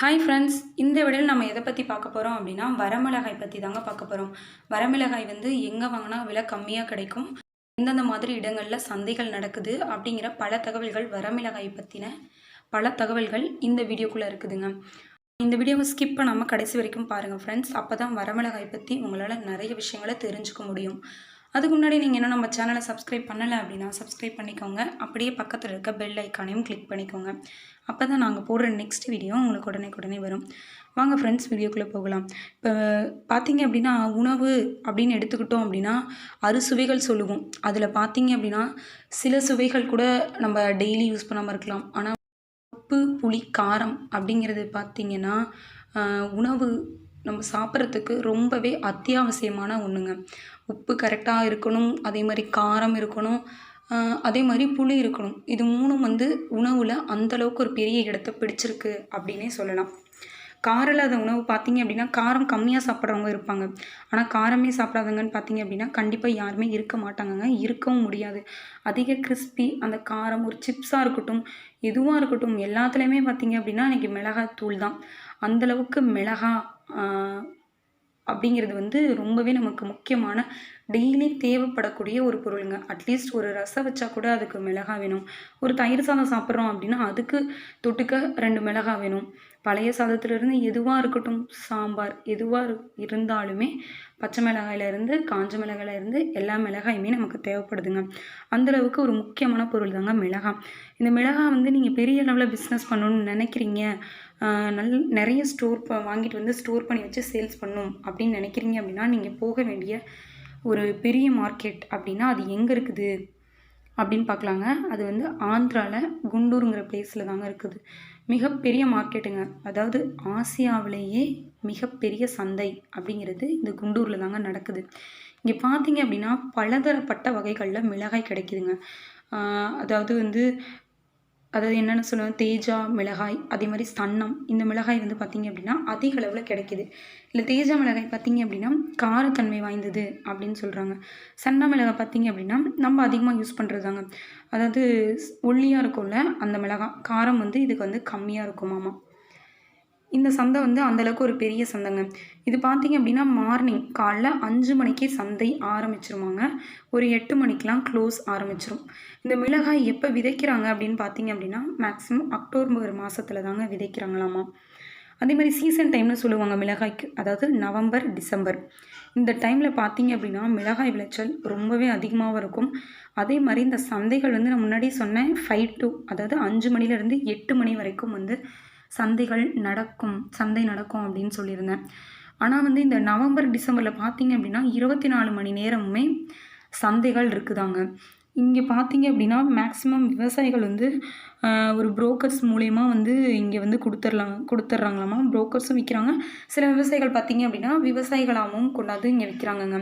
Hi friends இந்த வீடியோவில் நம்ம எதை பற்றி பார்க்க போகிறோம் அப்படின்னா வரமிளகாய் பற்றி தாங்க பார்க்க போகிறோம் வரமிளகாய் வந்து எங்கே வாங்கினா விலை கம்மியாக கிடைக்கும். எந்தெந்த மாதிரி இடங்களில் சந்தைகள் நடக்குது அப்படிங்கிற பல தகவல்கள் வரமிளகாய் பற்றின பல தகவல்கள் இந்த வீடியோக்குள்ளே இருக்குதுங்க. இந்த வீடியோவை ஸ்கிப் பண்ணாமல் கடைசி வரைக்கும் பாருங்கள் ஃப்ரெண்ட்ஸ் அப்போ தான் வரமிளகாய் பற்றி உங்களால் நிறைய விஷயங்களை தெரிஞ்சுக்க முடியும். அதுக்கு முன்னாடி நீங்கள் இன்னும் நம்ம சேனலை சப்ஸ்கிரைப் பண்ணலை அப்படின்னா சப்ஸ்கிரைப் பண்ணிக்கோங்க. அப்படியே பக்கத்தில் இருக்க பெல் ஐக்கானையும் கிளிக் பண்ணிக்கோங்க. அப்போ தான் நாங்கள் போடுற நெக்ஸ்ட் வீடியோ உங்களுக்கு உடனே உடனே வரும். வாங்க ஃப்ரெண்ட்ஸ் வீடியோக்குள்ளே போகலாம். இப்போ பார்த்தீங்க அப்படின்னா உணவு அப்படின்னு எடுத்துக்கிட்டோம் அப்படின்னா அறுசுவைகள் சொல்லுவோம். அதில் பார்த்தீங்க அப்படின்னா சில சுவைகள் கூட நம்ம டெய்லி யூஸ் பண்ணாமல் இருக்கலாம். ஆனால் உப்பு புளி காரம் அப்படிங்கிறது பார்த்திங்கன்னா உணவு நம்ம சாப்பிட்றதுக்கு ரொம்பவே அத்தியாவசியமான ஒன்றுங்க உப்பு கரெக்டாக இருக்கணும் அதே மாதிரி காரம் இருக்கணும் அதே மாதிரி புளி இருக்கணும். இது மூணும் வந்து உணவில் அந்தளவுக்கு ஒரு பெரிய இடத்த பிடிச்சிருக்கு அப்படின்னே சொல்லலாம். காரம் இல்லாத உணவு பார்த்தீங்க அப்படின்னா காரம் கம்மியாக சாப்பிட்றவங்க இருப்பாங்க. ஆனால் காரமே சாப்பிடாதவங்கன்னு பார்த்தீங்க அப்படின்னா கண்டிப்பாக யாருமே இருக்க மாட்டாங்கங்க. இருக்கவும் முடியாது. அதிக கிறிஸ்பி அந்த காரம் ஒரு சிப்ஸாக இருக்கட்டும் எதுவாக இருக்கட்டும் எல்லாத்துலேயுமே பார்த்தீங்க அப்படின்னா இன்றைக்கி மிளகாய் தூள் தான். அந்தளவுக்கு மிளகா அப்படிங்கிறது வந்து ரொம்பவே நமக்கு முக்கியமான டெய்லி தேவைப்படக்கூடிய ஒரு பொருளுங்க. அட்லீஸ்ட் ஒரு ரசம் வச்சா கூட அதுக்கு மிளகா வேணும். ஒரு தயிர் சாதம் சாப்பிட்றோம் அப்படின்னா அதுக்கு தொட்டுக்க ரெண்டு மிளகாய் வேணும். பழைய சாதத்துலேருந்து எதுவாக இருக்கட்டும் சாம்பார் எதுவாக இருந்தாலுமே பச்சை மிளகாயிலேருந்து காஞ்ச மிளகாயிலேருந்து எல்லா மிளகாயுமே நமக்கு தேவைப்படுதுங்க. அந்தளவுக்கு ஒரு முக்கியமான பொருள் தாங்க மிளகா. இந்த மிளகாய் வந்து நீங்கள் பெரிய அளவில் பிஸ்னஸ் பண்ணணும்னு நினைக்கிறீங்க நல் நிறைய ஸ்டோர் ப வாங்கிட்டு வந்து ஸ்டோர் பண்ணி வச்சு சேல்ஸ் பண்ணணும் அப்படின்னு நினைக்கிறீங்க அப்படின்னா நீங்கள் போக வேண்டிய ஒரு பெரிய மார்க்கெட் அப்படின்னா அது எங்கே இருக்குது அப்படின்னு பார்க்கலாங்க. அது வந்து ஆந்திராவில் குண்டூருங்கிற பிளேஸில் தாங்க இருக்குது. மிகப்பெரிய மார்க்கெட்டுங்க. அதாவது ஆசியாவிலேயே மிகப்பெரிய சந்தை அப்படிங்கிறது இந்த குண்டூரில் தாங்க நடக்குது. இங்கே பார்த்தீங்க அப்படின்னா பலதரப்பட்ட வகைகளில் மிளகாய் கிடைக்குதுங்க. அதாவது வந்து அதாவது என்னென்ன சொல்லுவோம் தேஜா மிளகாய் அதே மாதிரி சன்னம். இந்த மிளகாய் வந்து பார்த்திங்க அப்படின்னா அதிக அளவில் கிடைக்குது. இல்லை தேஜா மிளகாய் பார்த்தீங்க அப்படின்னா காரத்தன்மை வாய்ந்தது அப்படின்னு சொல்கிறாங்க சன்ன மிளகாய் பார்த்திங்க அப்படின்னா நம்ம அதிகமாக யூஸ் பண்ணுறதாங்க அதாவது ஒல்லியாக இருக்கும்ல அந்த மிளகாய். காரம் வந்து இதுக்கு வந்து கம்மியாக இருக்குமாமா. இந்த சந்தை வந்து அந்தளவுக்கு ஒரு பெரிய சந்தைங்க. இது பார்த்தீங்க அப்படின்னா மார்னிங் காலைல அஞ்சு மணிக்கே சந்தை ஆரம்பிச்சிருவாங்க ஒரு எட்டு மணிக்கெலாம் க்ளோஸ் ஆரம்பிச்சிரும். இந்த மிளகாய் எப்போ விதைக்கிறாங்க அப்படின்னு பார்த்தீங்க அப்படின்னா மேக்ஸிமம் அக்டோபர் மாதத்துல தாங்க விதைக்கிறாங்களாமா. அதே மாதிரி சீசன் டைம்னு சொல்லுவாங்க மிளகாய்க்கு அதாவது நவம்பர் டிசம்பர். இந்த டைமில் பார்த்தீங்க அப்படின்னா மிளகாய் விளைச்சல் ரொம்பவே அதிகமாகவும் இருக்கும். அதே மாதிரி இந்த சந்தைகள் வந்து நான் முன்னாடி சொன்னேன் ஃபைவ் டு அதாவது அஞ்சு மணிலேருந்து எட்டு மணி வரைக்கும் வந்து சந்தைகள் நடக்கும் சந்தை நடக்கும் அப்படின்னு சொல்லியிருந்தேன். ஆனால் வந்து இந்த நவம்பர் டிசம்பரில் பார்த்தீங்க அப்படின்னா இருபத்தி நாலு மணி நேரமுமே சந்தைகள் இருக்குதாங்க. இங்கே பார்த்தீங்க அப்படின்னா மேக்ஸிமம் விவசாயிகள் வந்து ஒரு புரோக்கர்ஸ் மூலயமா வந்து இங்கே வந்து கொடுத்துர்லாம் கொடுத்துட்றாங்களாமா புரோக்கர்ஸும் விற்கிறாங்க சில விவசாயிகள் பார்த்தீங்க அப்படின்னா விவசாயிகளாகவும் கொண்டாந்து இங்கே விற்கிறாங்கங்க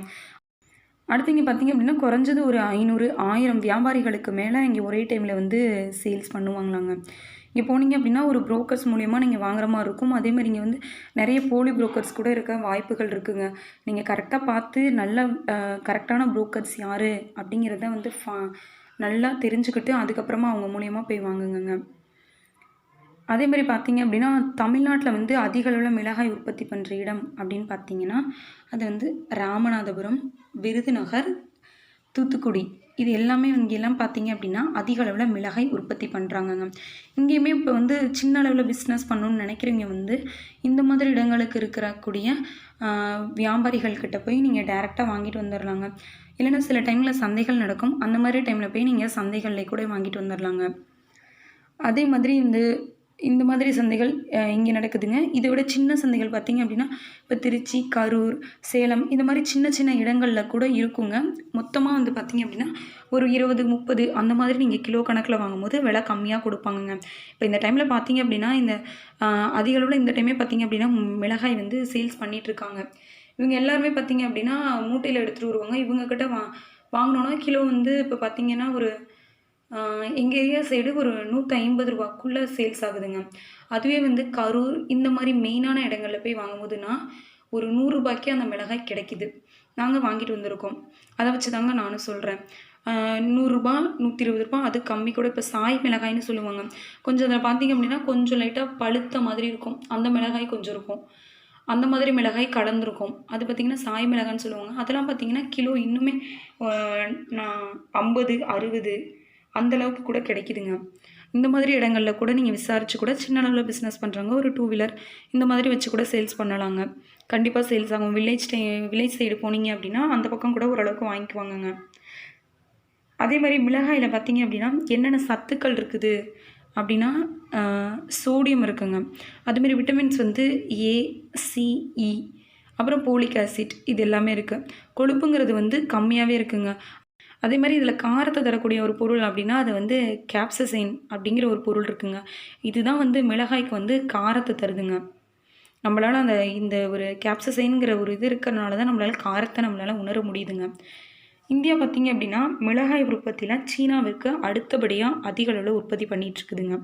அடுத்து இங்கே பார்த்தீங்க அப்படின்னா குறைஞ்சது ஒரு ஐநூறு ஆயிரம் வியாபாரிகளுக்கு மேலே இங்கே ஒரே டைமில் வந்து சேல்ஸ் பண்ணுவாங்களாங்க. இங்கே போனீங்க அப்படின்னா ஒரு ப்ரோக்கர்ஸ் மூலியமாக நீங்கள் வாங்குற மாதிரி இருக்கும். அதேமாதிரி இங்கே வந்து நிறைய போலி ப்ரோக்கர்ஸ் கூட இருக்க வாய்ப்புகள் இருக்குங்க. நீங்கள் கரெக்டாக பார்த்து நல்ல கரெக்டான புரோக்கர்ஸ் யார் அப்படிங்கிறத வந்து ஃபா நல்லா தெரிஞ்சுக்கிட்டு அதுக்கப்புறமா அவங்க மூலயமா போய் வாங்குங்க அதே மாதிரி பார்த்தீங்க அப்படின்னா தமிழ்நாட்டில் வந்து அதிக அளவில் மிளகாய் உற்பத்தி பண்ணுற இடம் அப்படின்னு பார்த்தீங்கன்னா அது வந்து ராமநாதபுரம் விருதுநகர் தூத்துக்குடி. இது எல்லாமே இங்கெல்லாம் பார்த்தீங்க அப்படின்னா அதிக அளவில் மிளகாய் உற்பத்தி பண்ணுறாங்கங்க இங்கேயுமே இப்போ வந்து சின்ன அளவில் பிஸ்னஸ் பண்ணணும்னு நினைக்கிறவங்க வந்து இந்த மாதிரி இடங்களுக்கு இருக்கக்கூடிய வியாபாரிகள் கிட்ட போய் நீங்கள் டேரெக்டாக வாங்கிட்டு வந்துடலாங்க இல்லைன்னா சில டைமில் சந்தைகள் நடக்கும். அந்த மாதிரி டைமில் போய் நீங்கள் சந்தைகளில் கூட வாங்கிட்டு வந்துடலாங்க அதே மாதிரி இந்த இந்த மாதிரி சந்தைகள் இங்கே நடக்குதுங்க. இதை விட சின்ன சந்தைகள் பார்த்தீங்க அப்படின்னா இப்போ திருச்சி கரூர் சேலம் இந்த மாதிரி சின்ன சின்ன இடங்களில் கூட இருக்குங்க. மொத்தமாக வந்து பார்த்திங்க அப்படின்னா ஒரு இருபது முப்பது அந்த மாதிரி நீங்கள் கிலோ கணக்கில் வாங்கும்போது விலை கம்மியாக கொடுப்பாங்கங்க. இப்போ இந்த டைமில் பார்த்திங்க அப்படின்னா இந்த அதிகளவில் அதிக அளவில் இந்த டைமே பார்த்தீங்க அப்படின்னா மிளகாய் வந்து சேல்ஸ் பண்ணிகிட்ருக்காங்க இவங்க எல்லாருமே பார்த்திங்க அப்படின்னா மூட்டையில் எடுத்துகிட்டு வருவாங்க. இவங்கக்கிட்ட வா வாங்கினோன்னா கிலோ வந்து இப்போ பார்த்தீங்கன்னா ஒரு எங்கள் ஏரியா சைடு ஒரு நூற்றி ஐம்பது ரூபாக்குள்ளே சேல்ஸ் ஆகுதுங்க. அதுவே வந்து கரூர் இந்த மாதிரி மெயினான இடங்களில் போய் வாங்கும்போதுன்னா ஒரு நூறுரூபாய்க்கே அந்த மிளகாய் கிடைக்குது. நாங்கள் வாங்கிட்டு வந்திருக்கோம். அதை வச்சு தாங்க நானும் சொல்கிறேன் நூறுரூபா நூற்றி இருபது ரூபா அது கம்மி கூட. இப்போ சாய் மிளகாய்னு சொல்லுவாங்க. கொஞ்சம் அதில் பார்த்தீங்க அப்படின்னா கொஞ்சம் லைட்டாக பழுத்த மாதிரி இருக்கும். அந்த மிளகாய் கொஞ்சம் இருக்கும். அந்த மாதிரி மிளகாய் கலந்துருக்கும். அது பார்த்திங்கன்னா சாய் மிளகாய்னு சொல்லுவாங்க. அதெல்லாம் பார்த்திங்கன்னா கிலோ இன்னுமே நான் ஐம்பது அறுபது அந்தளவுக்கு கூட கிடைக்குதுங்க. இந்த மாதிரி இடங்களில் கூட நீங்கள் விசாரித்து கூட சின்ன அளவில் பிஸ்னஸ் பண்ணுறவங்க ஒரு டூ வீலர் இந்த மாதிரி வச்சு கூட சேல்ஸ் பண்ணலாங்க. கண்டிப்பாக சேல்ஸ் ஆகும். வில்லேஜ் வில்லேஜ் சைடு போனீங்க அப்படின்னா அந்த பக்கம் கூட ஓரளவுக்கு வாங்கிக்குவாங்கங்க. அதே மாதிரி மிளகாயில் பார்த்தீங்க அப்படின்னா என்னென்ன சத்துக்கள் இருக்குது அப்படின்னா சோடியம் இருக்குங்க. அதுமாரி விட்டமின்ஸ் வந்து ஏ சிஇ e, அப்புறம் போலிக் ஆசிட் இது எல்லாமே இருக்குது கொழுப்புங்கிறது வந்து கம்மியாகவே இருக்குங்க. அதே மாதிரி இதில் காரத்தை தரக்கூடிய ஒரு பொருள் அப்படின்னா அது வந்து கேப்சசைன் அப்படிங்கிற ஒரு பொருள் இருக்குங்க. இதுதான் வந்து மிளகாய்க்கு வந்து காரத்தை தருதுங்க. நம்மளால் அந்த இந்த ஒரு கேப்சசைனுங்கிற ஒரு இது இருக்கிறனால தான் நம்மளால் காரத்தை நம்மளால் உணர முடியுதுங்க. இந்தியா பார்த்திங்க அப்படின்னா மிளகாய் உற்பத்தியில் சீனாவிற்கு அடுத்தபடியாக அதிக அளவில் உற்பத்தி பண்ணிகிட்ருக்குதுங்க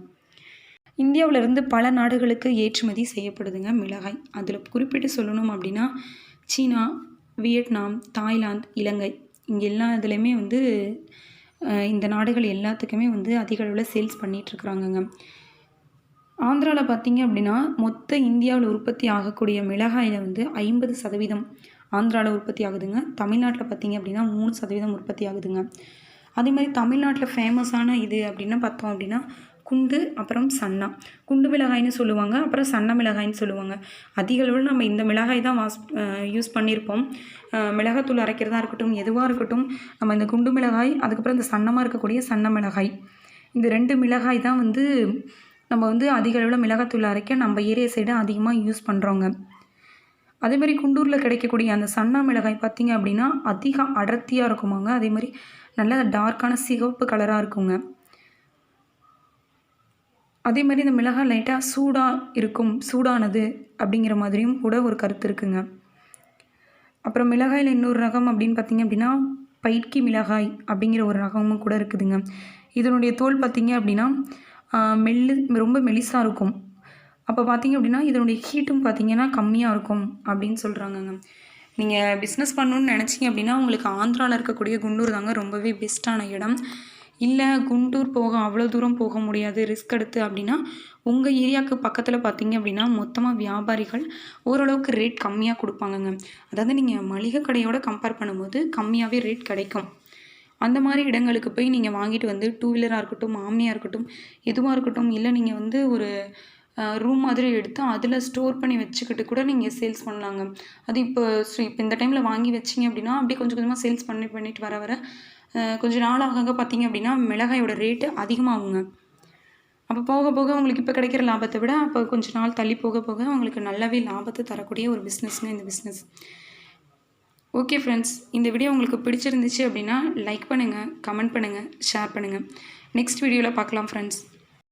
இந்தியாவிலேருந்து இருந்து பல நாடுகளுக்கு ஏற்றுமதி செய்யப்படுதுங்க மிளகாய். அதில் குறிப்பிட்டு சொல்லணும் அப்படின்னா சீனா வியட்நாம் தாய்லாந்து இலங்கை இங்கே எல்லா இதுலேயுமே வந்து இந்த நாடுகள் எல்லாத்துக்குமே வந்து அதிக அளவில் சேல்ஸ் பண்ணிகிட்ருக்குறாங்கங்க ஆந்திராவில் பார்த்தீங்க அப்படின்னா மொத்த இந்தியாவில் உற்பத்தி ஆகக்கூடிய மிளகாயில் வந்து ஐம்பது சதவீதம் ஆந்திராவில் உற்பத்தி ஆகுதுங்க. தமிழ்நாட்டில் பார்த்தீங்க அப்படின்னா மூணு சதவீதம் உற்பத்தி ஆகுதுங்க. அதே மாதிரி தமிழ்நாட்டில் ஃபேமஸான இது அப்படின்னு பார்த்தோம் அப்படின்னா குண்டு அப்புறம் சன்னா. குண்டு மிளகாய்னு சொல்லுவாங்க அப்புறம் சன்ன மிளகாய்னு சொல்லுவாங்க. அதிக அளவில் நம்ம இந்த மிளகாய் தான் வாஸ் யூஸ் பண்ணியிருப்போம் மிளகாத்தூள் அரைக்கிறதா இருக்கட்டும் எதுவாக இருக்கட்டும் நம்ம இந்த குண்டு மிளகாய் அதுக்கப்புறம் இந்த சன்னமாக இருக்கக்கூடிய சன்ன மிளகாய். இந்த ரெண்டு மிளகாய் தான் வந்து நம்ம வந்து அதிக அளவில் மிளகாத்தூள் அரைக்க நம்ம ஏரியா சைடு அதிகமாக யூஸ் பண்ணுறோங்க அதே மாதிரி குண்டூரில் கிடைக்கக்கூடிய அந்த சன்னா மிளகாய் பார்த்திங்க அப்படின்னா அதிக அடர்த்தியாக இருக்குமாங்க. அதே மாதிரி நல்ல டார்க்கான சிகப்பு கலராக இருக்குங்க. அதே மாதிரி இந்த மிளகாய் லைட்டாக சூடாக இருக்கும் சூடானது அப்படிங்கிற மாதிரியும் கூட ஒரு கருத்து இருக்குங்க. அப்புறம் மிளகாயில் இன்னொரு ரகம் அப்படின்னு பார்த்தீங்க அப்படின்னா பயிற்கி மிளகாய் அப்படிங்கிற ஒரு ரகமும் கூட இருக்குதுங்க. இதனுடைய தோல் பார்த்தீங்க அப்படின்னா மெல்லு ரொம்ப மெலிசாக இருக்கும். அப்போ பார்த்தீங்க அப்படின்னா இதனுடைய ஹீட்டும் பார்த்தீங்கன்னா கம்மியாக இருக்கும் அப்படின்னு சொல்கிறாங்கங்க நீங்கள் பிஸ்னஸ் பண்ணணுன்னு நினச்சிங்க அப்படின்னா உங்களுக்கு ஆந்திராவில் இருக்கக்கூடிய குண்டூர் தாங்க ரொம்பவே பெஸ்ட்டான இடம். இல்லை குண்டூர் போக அவ்வளோ தூரம் போக முடியாது ரிஸ்க் எடுத்து அப்படின்னா உங்கள் ஏரியாவுக்கு பக்கத்தில் பார்த்தீங்க அப்படின்னா மொத்தமாக வியாபாரிகள் ஓரளவுக்கு ரேட் கம்மியாக கொடுப்பாங்கங்க. அதாவது நீங்கள் மளிகை கடையோட கம்பேர் பண்ணும்போது கம்மியாகவே ரேட் கிடைக்கும். அந்த மாதிரி இடங்களுக்கு போய் நீங்கள் வாங்கிட்டு வந்து டூ வீலராக இருக்கட்டும் ஆம்னியாக இருக்கட்டும் எதுவாக இருக்கட்டும் இல்லை நீங்கள் வந்து ஒரு ரூம் மாதிரி எடுத்து அதில் ஸ்டோர் பண்ணி வச்சுக்கிட்டு கூட நீங்கள் சேல்ஸ் பண்ணலாங்க. அது இப்போ ஸோ இப்போ இந்த டைமில் வாங்கி வச்சிங்க அப்படின்னா அப்படியே கொஞ்சம் கொஞ்சமாக சேல்ஸ் பண்ணி பண்ணிட்டு வர வர கொஞ்சம் நாள் ஆக ஆக பார்த்தீங்க அப்படின்னா மிளகாயோட ரேட்டு அதிகமாகுங்க. அப்போ போக போக உங்களுக்கு இப்போ கிடைக்கிற லாபத்தை விட அப்போ கொஞ்ச நாள் தள்ளி போக போக உங்களுக்கு நல்லாவே லாபத்தை தரக்கூடிய ஒரு பிஸ்னஸ்ங்க இந்த பிஸ்னஸ் ஓகே ஃப்ரெண்ட்ஸ் இந்த வீடியோ உங்களுக்கு பிடிச்சிருந்துச்சு அப்படின்னா லைக் பண்ணுங்கள் கமெண்ட் பண்ணுங்கள் ஷேர் பண்ணுங்கள் நெக்ஸ்ட் வீடியோவில் பார்க்கலாம் ஃப்ரெண்ட்ஸ்